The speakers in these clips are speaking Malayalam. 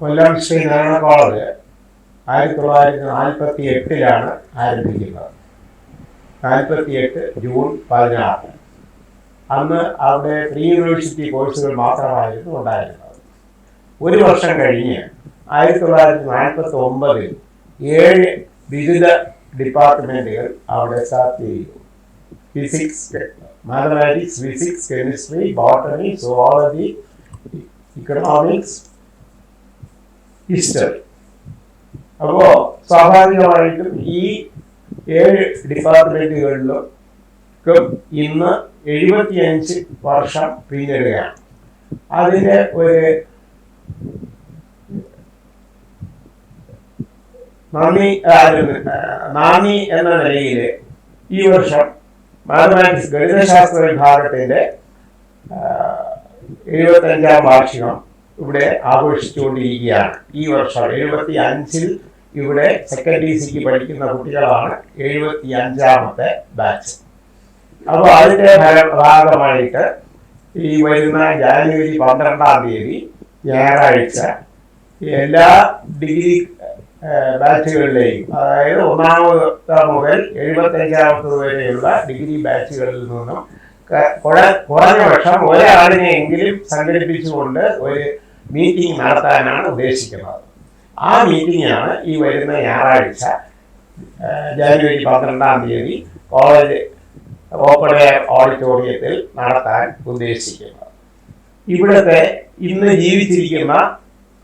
കൊല്ലം ശ്രീ നാരായണ കോളേജ് ആയിരത്തി തൊള്ളായിരത്തി നാൽപ്പത്തി എട്ടിലാണ് ആരംഭിക്കുന്നത്. നാൽപ്പത്തി എട്ട് ജൂൺ പതിനാറ്. അന്ന് അവിടെ പ്രീ യൂണിവേഴ്സിറ്റി കോഴ്സുകൾ മാത്രമായിരുന്നു ഉണ്ടായിരുന്നത്. ഒരു വർഷം കഴിഞ്ഞ് ആയിരത്തി തൊള്ളായിരത്തി നാൽപ്പത്തി ഒമ്പതിൽ ഏഴ് വിവിധ ഡിപ്പാർട്ട്മെന്റുകൾ അവിടെ സ്റ്റാർട്ട് ചെയ്തു. Physics mathematics physics chemistry botany zoology economics history അപ്പോ സ്വാഭാവികമായിട്ടും ഈ ഏഴ് ഡിപ്പാർട്ട്മെന്റുകളിലും ഇന്ന് എഴുപത്തിയഞ്ച് വർഷം പിന്നിടുകയാണ്. അതിന്റെ ഒരു നന്ദി നാന്ദി എന്ന നിലയിൽ ഈ വർഷം മാത്തമാറ്റിക്സ് ഗണിതശാസ്ത്ര വിഭാഗത്തിന്റെ എഴുപത്തഞ്ചാം വാർഷികം ഇവിടെ ആഘോഷിച്ചുകൊണ്ടിരിക്കുകയാണ്. ഈ വർഷം എഴുപത്തി അഞ്ചിൽ ഇവിടെ സെക്കൻഡറി സിക്ക് പഠിക്കുന്ന കുട്ടികളാണ് എഴുപത്തി അഞ്ചാമത്തെ ബാച്ച് അപ്പോൾ അതിന്റെ ഭാഗമായിട്ട് ഈ വരുന്ന ജാനുവരി പന്ത്രണ്ടാം തീയതി ഞായറാഴ്ച എല്ലാ ഡിഗ്രി ബാച്ചുകളിലെയും അതായത് ഒന്നാമത്തെ മുതൽ എഴുപത്തഞ്ചാമത്തത് വരെയുള്ള ഡിഗ്രി ബാച്ചുകളിൽ നിന്നും കുറഞ്ഞ പക്ഷം ഒരാളിനെയെങ്കിലും സംഘടിപ്പിച്ചുകൊണ്ട് ഒരു മീറ്റിംഗ് നടത്താനാണ് ഉദ്ദേശിക്കുന്നത്. ആ മീറ്റിംഗാണ് ഈ വരുന്ന ഞായറാഴ്ച ജനുവരി പന്ത്രണ്ടാം തീയതി കോളേജ് ഓപ്പൺ എയർ ഓഡിറ്റോറിയത്തിൽ നടത്താൻ ഉദ്ദേശിക്കുന്നത്. ഇവിടുത്തെ ഇന്ന് ജീവിച്ചിരിക്കുന്ന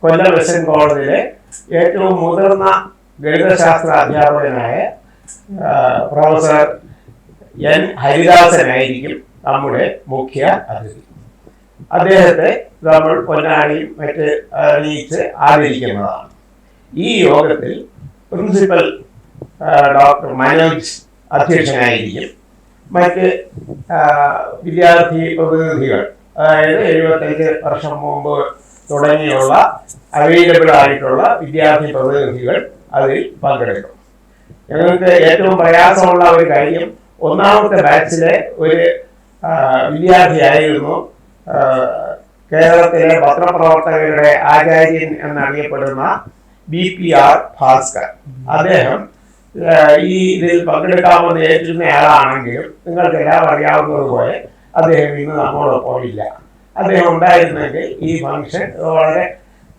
കൊല്ലം കോളേജിലെ ഏറ്റവും മുതിർന്ന ഗണിതശാസ്ത്ര അധ്യാപകനായ പ്രൊഫസർ എൻ ഹരിദാസനായിരിക്കും നമ്മുടെ മുഖ്യ അതിഥി. അദ്ദേഹത്തെ നമ്മൾ പൊന്നാടിയും മറ്റ് അറിയിച്ച് ആദരിക്കുന്നതാണ്. ഈ യോഗത്തിൽ പ്രിൻസിപ്പൽ ഡോക്ടർ മനോജ് അധ്യക്ഷനായിരിക്കും. മറ്റ് വിദ്യാർത്ഥി പ്രതിനിധികൾ അതായത് എഴുപത്തഞ്ച് വർഷം മുമ്പ് തുടങ്ങിയുള്ള അവൈലബിൾ ആയിട്ടുള്ള വിദ്യാർത്ഥി പ്രതിനിധികൾ അതിൽ പങ്കെടുക്കും. ഞങ്ങൾക്ക് ഏറ്റവും പ്രയാസമുള്ള ഒരു കാര്യം ഒന്നാമത്തെ ബാച്ചിലെ ഒരു വിദ്യാർത്ഥിയായിരുന്നു കേരളത്തിലെ പത്രപ്രവർത്തകരുടെ ആചാര്യൻ എന്നറിയപ്പെടുന്ന ബി പി ആർ ഭാസ്കർ. അദ്ദേഹം ഈ ഇതിൽ പങ്കെടുക്കാമെന്ന് ഏറ്റിരുന്ന ആളാണെങ്കിലും നിങ്ങൾക്ക് എല്ലാം അറിയാവുന്നതുപോലെ അദ്ദേഹം ഇന്ന് നമ്മോടൊപ്പം ഇല്ല. അദ്ദേഹം ഉണ്ടായിരുന്നെങ്കിൽ ഈ ഫംഗ്ഷൻ വളരെ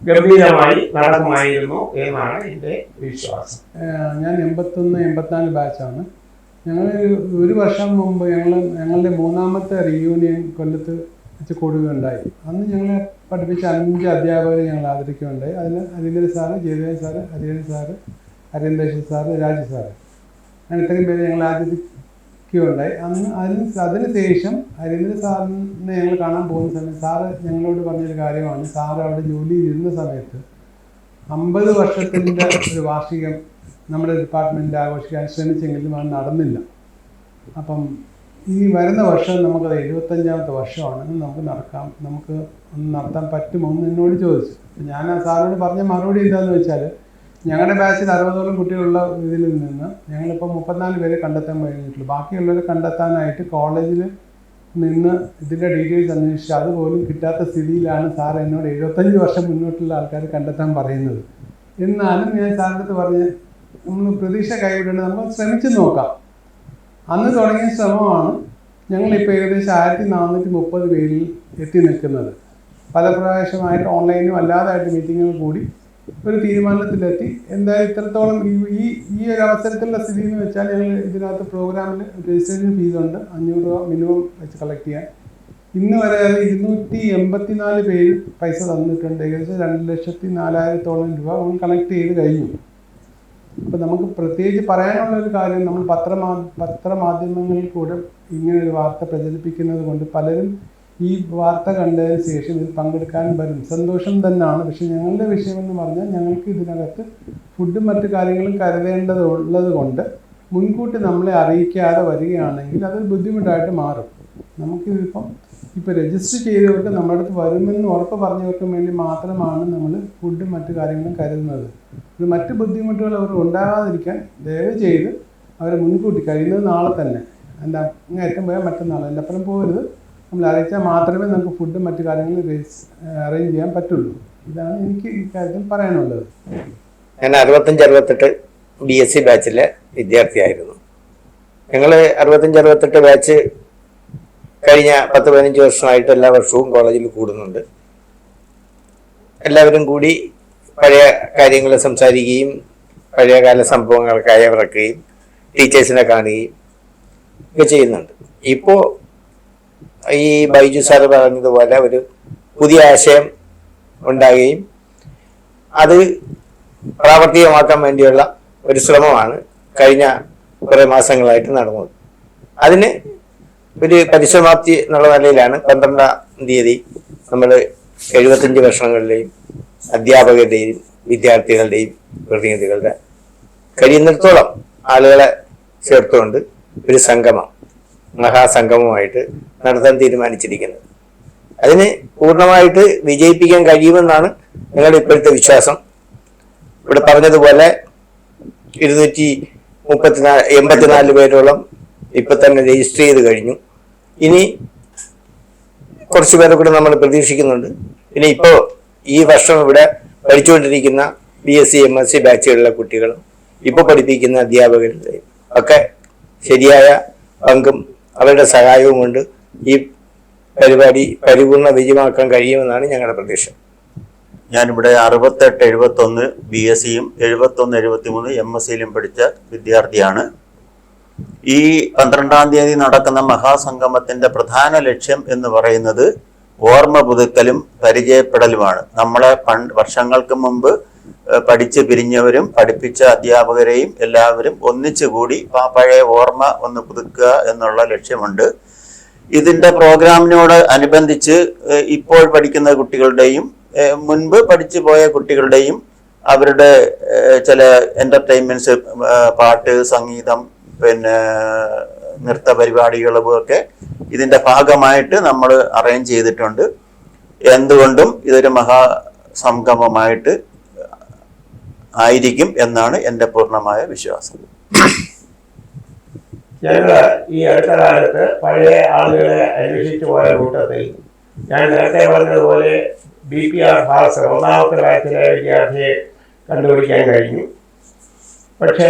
ഗംഭീരമായി നടക്കുമായിരുന്നു എന്നാണ് എന്റെ വിശ്വാസം. ഞാൻ ഞാൻ എൺപത്തൊന്ന് എൺപത്തിനാല് ബാച്ചാണ്. ഞങ്ങൾ ഒരു വർഷം മുമ്പ് ഞങ്ങൾ ഞങ്ങളുടെ മൂന്നാമത്തെ റീയൂണിയൻ കൊല്ലത്ത് വെച്ച് കൂടുകയുണ്ടായി അന്ന് ഞങ്ങളെ പഠിപ്പിച്ച അഞ്ച് അധ്യാപകരെ ഞങ്ങൾ ആദരിക്കുകയുണ്ടായി. അതിൽ Arinder sir Jayadevan sir Hariharan sir Aravindeshan sir Raju sir. അങ്ങനെ ഇത്രയും പേര് ഞങ്ങൾ ആദരിക്കുകയുണ്ടായി. അന്ന് അതിന് അതിന് ശേഷം ഹരീന്ദ്ര സാറിനെ ഞങ്ങൾ കാണാൻ പോകുന്ന സമയത്ത് സാറ് ഞങ്ങളോട് പറഞ്ഞൊരു കാര്യമാണ്. സാറ് അവിടെ ജോലി ചെയ്യുന്ന സമയത്ത് അമ്പത് വർഷത്തിന്റെ ഒരു വാർഷികം നമ്മുടെ ഡിപ്പാർട്ട്മെന്റിൽ ആഘോഷിക്കാൻ ശ്രമിച്ചെങ്കിലും അത് നടന്നില്ല. അപ്പം ഈ വരുന്ന വർഷം നമുക്കത് എഴുപത്തഞ്ചാമത്തെ വർഷമാണ്. നമുക്ക് നടക്കാം. നമുക്ക് ഒന്ന് നടത്താൻ പറ്റുമോ എന്ന് എന്നോട് ചോദിച്ചു. ഞാൻ ആ സാറിനോട് പറഞ്ഞ മറുപടി എന്താണെന്ന് വെച്ചാൽ ഞങ്ങളുടെ ബാച്ചിൽ അറുപതോളം കുട്ടികളുള്ള ഇതിൽ നിന്ന് ഞങ്ങളിപ്പോൾ മുപ്പത്തിനാല് പേരെ കണ്ടെത്താൻ കഴിഞ്ഞിട്ടുള്ളൂ ബാക്കിയുള്ളവരെ കണ്ടെത്താനായിട്ട് കോളേജിൽ നിന്ന് ഇതിന്റെ ഡീറ്റെയിൽസ് അന്വേഷിച്ച് അതുപോലും കിട്ടാത്ത സ്ഥിതിയിലാണ് സാർ എന്നോട് എഴുപത്തഞ്ച് വർഷം മുന്നോട്ടുള്ള ആൾക്കാർ കണ്ടെത്താൻ പറയുന്നത്. എന്നാലും ഞാൻ സാറിന്റെ അടുത്ത് പറഞ്ഞ് നമ്മൾ പ്രതീക്ഷ കൈവിടേണ്ട നമ്മൾ ശ്രമിച്ചു നോക്കാം. അന്ന് തുടങ്ങിയ ശ്രമമാണ് ഞങ്ങളിപ്പോൾ ഏകദേശം ആയിരത്തി നാനൂറ്റി മുപ്പത് പേരിൽ എത്തി നിൽക്കുന്നത്. പല പ്രാവശ്യമായിട്ട് ഓൺലൈനും അല്ലാതായിട്ട് മീറ്റിങ്ങുകൾ കൂടി ഒരു തീരുമാനത്തിലെത്തി. എന്തായാലും ഇത്രത്തോളം ഈ ഈ ഒരു അവസരത്തിലുള്ള സ്ഥിതി എന്ന് വെച്ചാൽ ഞങ്ങൾ ഇതിനകത്ത് പ്രോഗ്രാമിൽ രജിസ്ട്രേഷൻ ഫീസ് ഉണ്ട് അഞ്ഞൂറ് രൂപ മിനിമം വെച്ച് കളക്ട് ചെയ്യാൻ. ഇന്ന് വരെ ഇരുന്നൂറ്റി എൺപത്തിനാല് പേര് പൈസ തന്നിട്ടുണ്ട്. ഏകദേശം രണ്ട് ലക്ഷത്തി നാലായിരത്തോളം രൂപ കളക്ട് ചെയ്ത് കഴിഞ്ഞു. അപ്പോൾ നമുക്ക് പ്രത്യേകിച്ച് പറയാനുള്ള ഒരു കാര്യം നമ്മൾ പത്രമാ പത്രമാധ്യമങ്ങളിൽ കൂടെ ഇങ്ങനെ ഒരു വാർത്ത പ്രചരിപ്പിക്കുന്നത് കൊണ്ട് പലരും ഈ വാർത്ത കണ്ടതിന് ശേഷം ഇതിൽ പങ്കെടുക്കാൻ വരും. സന്തോഷം തന്നെയാണ്. പക്ഷെ ഞങ്ങളുടെ വിഷയമെന്ന് പറഞ്ഞാൽ ഞങ്ങൾക്ക് ഇതിനകത്ത് ഫുഡും മറ്റു കാര്യങ്ങളും കരുതേണ്ടത് ഉള്ളത് കൊണ്ട് മുൻകൂട്ടി നമ്മളെ അറിയിക്കാതെ വരികയാണെങ്കിൽ അതൊരു ബുദ്ധിമുട്ടായിട്ട് മാറും. നമുക്കിതിപ്പം ഇപ്പോൾ രജിസ്റ്റർ ചെയ്തവർക്ക് നമ്മുടെ അടുത്ത് വരുമെന്ന് ഉറപ്പ് പറഞ്ഞവർക്കും വേണ്ടി മാത്രമാണ് നമ്മൾ ഫുഡും മറ്റു കാര്യങ്ങളും കരുതുന്നത്. ഇത് മറ്റ് ബുദ്ധിമുട്ടുകൾ അവർ ഉണ്ടാകാതിരിക്കാൻ ദയവ് ചെയ്ത് അവരെ മുൻകൂട്ടി കഴിയുന്നത് നാളെ തന്നെ. എന്റെ അങ്ങേറ്റം പോയാൽ മറ്റന്നാൾ. എന്റെ അപ്പുറം പോകരുത്. നമ്മൾ അറിയിച്ചാൽ മാത്രമേ നമുക്ക് ഫുഡും മറ്റു കാര്യങ്ങളും അറേഞ്ച് ചെയ്യാൻ പറ്റുള്ളൂ. ഇതാണ് എനിക്ക് ഇക്കാര്യത്തിൽ പറയാനുള്ളത്. ഞാൻ അറുപത്തഞ്ച് അറുപത്തെട്ട് ബി എസ് സി ബാച്ചിലെ വിദ്യാർത്ഥിയായിരുന്നു. ഞങ്ങൾ അറുപത്തഞ്ച് അറുപത്തെട്ട് ബാച്ച് കഴിഞ്ഞ പത്ത് പതിനഞ്ച് വർഷമായിട്ട് എല്ലാ വർഷവും കോളേജിൽ കൂടുന്നുണ്ട്. എല്ലാവരും കൂടി പഴയ കാര്യങ്ങൾ സംസാരിക്കുകയും പഴയകാല സംഭവങ്ങൾക്ക് അയവിറക്കുകയും ടീച്ചേഴ്സിനെ കാണുകയും ഒക്കെ ചെയ്യുന്നുണ്ട്. ഇപ്പോൾ ഈ ബൈജു സാറ് പറഞ്ഞതുപോലെ ഒരു പുതിയ ആശയം ഉണ്ടാകുകയും അത് പ്രാവർത്തികമാക്കാൻ വേണ്ടിയുള്ള ഒരു ശ്രമമാണ് കഴിഞ്ഞ കുറേ മാസങ്ങളായിട്ട് നടന്നത്. അതിന് ഒരു പരിസമാപ്തി എന്നുള്ള നിലയിലാണ് പന്ത്രണ്ടാം തീയതി നമ്മൾ എഴുപത്തഞ്ച് വർഷങ്ങളിലെയും അധ്യാപകരുടെയും വിദ്യാർത്ഥികളുടെയും പ്രതിനിധികളുടെ കഴിയുന്നിടത്തോളം ആളുകളെ ചേർത്തുകൊണ്ട് ഒരു സംഗമം മഹാസംഗമമായിട്ട് നടത്താൻ തീരുമാനിച്ചിരിക്കുന്നത്. അതിന് പൂർണമായിട്ട് വിജയിപ്പിക്കാൻ കഴിയുമെന്നാണ് ഞങ്ങളുടെ ഇപ്പോഴത്തെ വിശ്വാസം. ഇവിടെ പറഞ്ഞതുപോലെ ഇരുന്നൂറ്റി മുപ്പത്തിനാല് എൺപത്തിനാല് പേരോളം ഇപ്പൊ തന്നെ രജിസ്റ്റർ ചെയ്ത് കഴിഞ്ഞു. ഇനി കുറച്ച് പേരെ കൂടെ നമ്മൾ പ്രതീക്ഷിക്കുന്നുണ്ട്. ഇനി ഇപ്പോൾ ഈ വർഷം ഇവിടെ പഠിച്ചുകൊണ്ടിരിക്കുന്ന B S C M S C ബാച്ചുകളിലെ കുട്ടികളും ഇപ്പോൾ പഠിപ്പിക്കുന്ന അധ്യാപകരുടെയും ഒക്കെ ശരിയായ പങ്കും അവരുടെ സഹായവും കൊണ്ട് ഈ പരിപാടി പരിപൂർണ വിജയമാക്കാൻ കഴിയുമെന്നാണ് ഞങ്ങളുടെ പ്രതീക്ഷ. ഞാനിവിടെ അറുപത്തെട്ട് എഴുപത്തൊന്ന് ബി എസ് സിയും എഴുപത്തൊന്ന് എഴുപത്തി മൂന്ന് എം എസ് സിയിലും പഠിച്ച വിദ്യാർത്ഥിയാണ്. ഈ പന്ത്രണ്ടാം തീയതി നടക്കുന്ന മഹാസംഗമത്തിന്റെ പ്രധാന ലക്ഷ്യം എന്ന് പറയുന്നത് ഓർമ്മ പുതുക്കലും പരിചയപ്പെടലുമാണ്. നമ്മളെ പണ്ട് വർഷങ്ങൾക്ക് മുമ്പ് പഠിച്ച് പിരിഞ്ഞവരും പഠിപ്പിച്ച അധ്യാപകരെയും എല്ലാവരും ഒന്നിച്ചുകൂടി ആ പഴയ ഓർമ്മ ഒന്ന് പുതുക്കുക എന്നുള്ള ലക്ഷ്യമുണ്ട്. ഇതിന്റെ പ്രോഗ്രാമിനോട് അനുബന്ധിച്ച് ഇപ്പോൾ പഠിക്കുന്ന കുട്ടികളുടെയും മുൻപ് പഠിച്ചു പോയ കുട്ടികളുടെയും അവരുടെ ചില എന്റർടൈൻമെന്റ്സ് പാട്ട് സംഗീതം പിന്നെ നൃത്ത പരിപാടികളും ഒക്കെ ഇതിന്റെ ഭാഗമായിട്ട് നമ്മൾ അറേഞ്ച് ചെയ്തിട്ടുണ്ട്. എന്തുകൊണ്ടും ഇതൊരു മഹാസംഗമമായിട്ട് ആയിരിക്കും എന്നാണ് എന്റെ പൂർണമായ വിശ്വാസം. ഞങ്ങൾ ഈ അടുത്ത കാലത്ത് പഴയ ആളുകളെ അന്വേഷിച്ചു പോയ കൂട്ടത്തിൽ ഞാൻ നേരത്തെ പറഞ്ഞതുപോലെ ബി പി ആർ ഭാസ് ഒന്നാമത്തെ ബാച്ചിലെ വിദ്യാർത്ഥിയെ കണ്ടുപിടിക്കാൻ കഴിഞ്ഞു. പക്ഷേ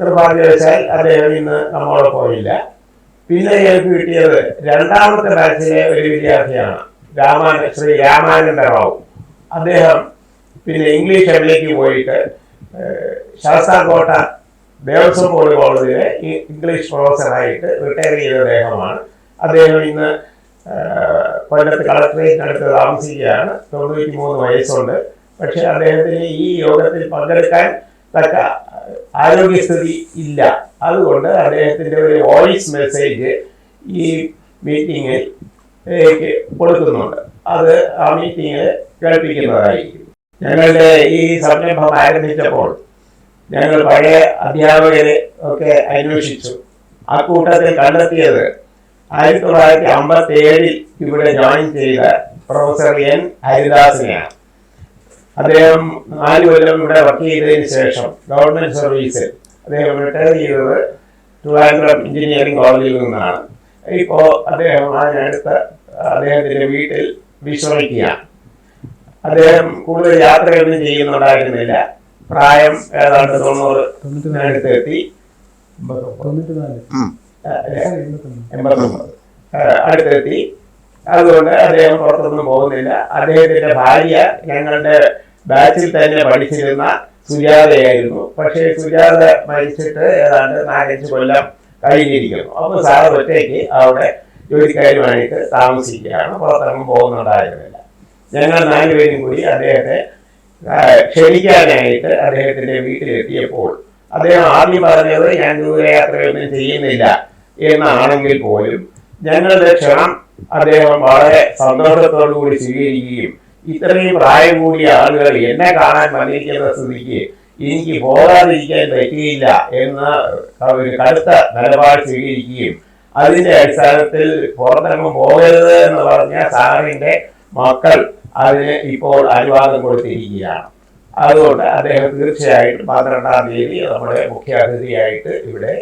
നിർഭാഗ്യവശാൽ അദ്ദേഹം ഇന്ന് പോയില്ല. പിന്നെ ഞങ്ങൾക്ക് കിട്ടിയത് രണ്ടാമത്തെ ബാച്ചിലെ ഒരു വിദ്യാർത്ഥിയാണ്. രാമാന ശ്രീ രാമാനന്ദ റാവു അദ്ദേഹം പിന്നെ ഇംഗ്ലീഷ് എമ്മിലേക്ക് പോയിട്ട് ശാസ്താംകോട്ട ദേവസ്വം ബോർഡ് കോളേജിലെ ഇംഗ്ലീഷ് പ്രൊഫസറായിട്ട് റിട്ടയർ ചെയ്ത അദ്ദേഹമാണ്. അദ്ദേഹം ഇന്ന് കൊല്ലത്ത് കളക്ടറേറ്റിനടുത്ത് താമസിക്കുകയാണ്. തൊണ്ണൂറ്റി മൂന്ന് വയസ്സുണ്ട്. പക്ഷേ അദ്ദേഹത്തിന് ഈ യോഗത്തിൽ പങ്കെടുക്കാൻ തക്ക ആരോഗ്യസ്ഥിതി ഇല്ല. അതുകൊണ്ട് അദ്ദേഹത്തിന്റെ ഒരു വോയിസ് മെസ്സേജ് ഈ മീറ്റിങ്ങിൽ കൊടുക്കുന്നുണ്ട്. അത് ആ മീറ്റിങ്ങിൽ കേൾപ്പിക്കുന്നതായിരിക്കും. ഞങ്ങളുടെ ഈ സംരംഭം ആരംഭിച്ചപ്പോൾ ഞങ്ങൾ പഴയ അധ്യാപകരെ ഒക്കെ അന്വേഷിച്ചു. ആ കൂട്ടത്തിൽ കണ്ടെത്തിയത് ആയിരത്തി തൊള്ളായിരത്തി അമ്പത്തി ഏഴിൽ ഇവിടെ ജോയിൻ ചെയ്ത പ്രൊഫസർ എൻ ഹരിദാസിനെയാണ്. അദ്ദേഹം നാല് കൊല്ലം ഇവിടെ വർക്ക് ചെയ്തതിന് ശേഷം ഗവൺമെന്റ് സർവീസിൽ അദ്ദേഹം റിട്ടയർ ചെയ്തത് ട്രിവാൻഡ്രം എഞ്ചിനീയറിംഗ് കോളേജിൽ നിന്നാണ്. ഇപ്പോ അദ്ദേഹം ആ അതിനടുത്ത് അദ്ദേഹത്തിന്റെ വീട്ടിൽ വിശ്രമിക്കുകയാണ്. അദ്ദേഹം കൂടുതൽ യാത്രയൊന്നും ചെയ്യുന്നുണ്ടായിരുന്നില്ല. പ്രായം ഏതാണ്ട് തൊണ്ണൂറ് അടുത്ത് എത്തി. എൺപത്തൊമ്പത്. അടുത്തെത്തി. അതുകൊണ്ട് അദ്ദേഹം പുറത്തൊന്നും പോകുന്നില്ല. അദ്ദേഹത്തിന്റെ ഭാര്യ ഞങ്ങളുടെ ബാച്ചിൽ തന്നെ പഠിച്ചിരുന്ന സുജാതയായിരുന്നു. പക്ഷേ സുജാത മരിച്ചിട്ട് ഏതാണ്ട് നാലഞ്ച് കൊല്ലം കഴിഞ്ഞിരിക്കുന്നു. അപ്പൊ സാർ ഒറ്റയ്ക്ക് അവിടെ ജോലിക്കാരുമായിട്ട് താമസിക്കുകയാണ്. പുറത്തിറങ്ങും പോകുന്നുണ്ടായിരുന്നില്ല ഞങ്ങൾ നാലുപേരും കൂടി അദ്ദേഹത്തെ ക്ഷണിക്കാനായിട്ട് അദ്ദേഹത്തിന്റെ വീട്ടിലെത്തിയപ്പോൾ അദ്ദേഹം ആദ്യം പറഞ്ഞത് ഞാൻ ദൂരയാത്രയൊന്നും ചെയ്യുന്നില്ല എന്നാണെങ്കിൽ പോലും ഞങ്ങളുടെ ക്ഷണം അദ്ദേഹം വളരെ സന്തോഷത്തോടു കൂടി സ്വീകരിക്കുകയും ഇത്രയും പ്രായം കൂടിയ ആളുകൾ എന്നെ കാണാൻ വന്നിരിക്കുന്ന സ്ഥിതിക്ക് എനിക്ക് പോകാതിരിക്കാൻ പറ്റിയില്ല എന്ന ഒരു കടുത്ത നിലപാട് സ്വീകരിക്കുകയും അതിന്റെ അടിസ്ഥാനത്തിൽ പുറത്തിറങ്ങും പോകരുത് എന്ന് പറഞ്ഞ സാറിന്റെ മക്കൾ അതിന് ഇപ്പോൾ അനുവാദം കൊടുത്തിരിക്കുകയാണ്. അതുകൊണ്ട് അദ്ദേഹം തീർച്ചയായിട്ടും പന്ത്രണ്ടാം തീയതി നമ്മുടെ മുഖ്യാതിഥിയായിട്ട് ഇവിടെ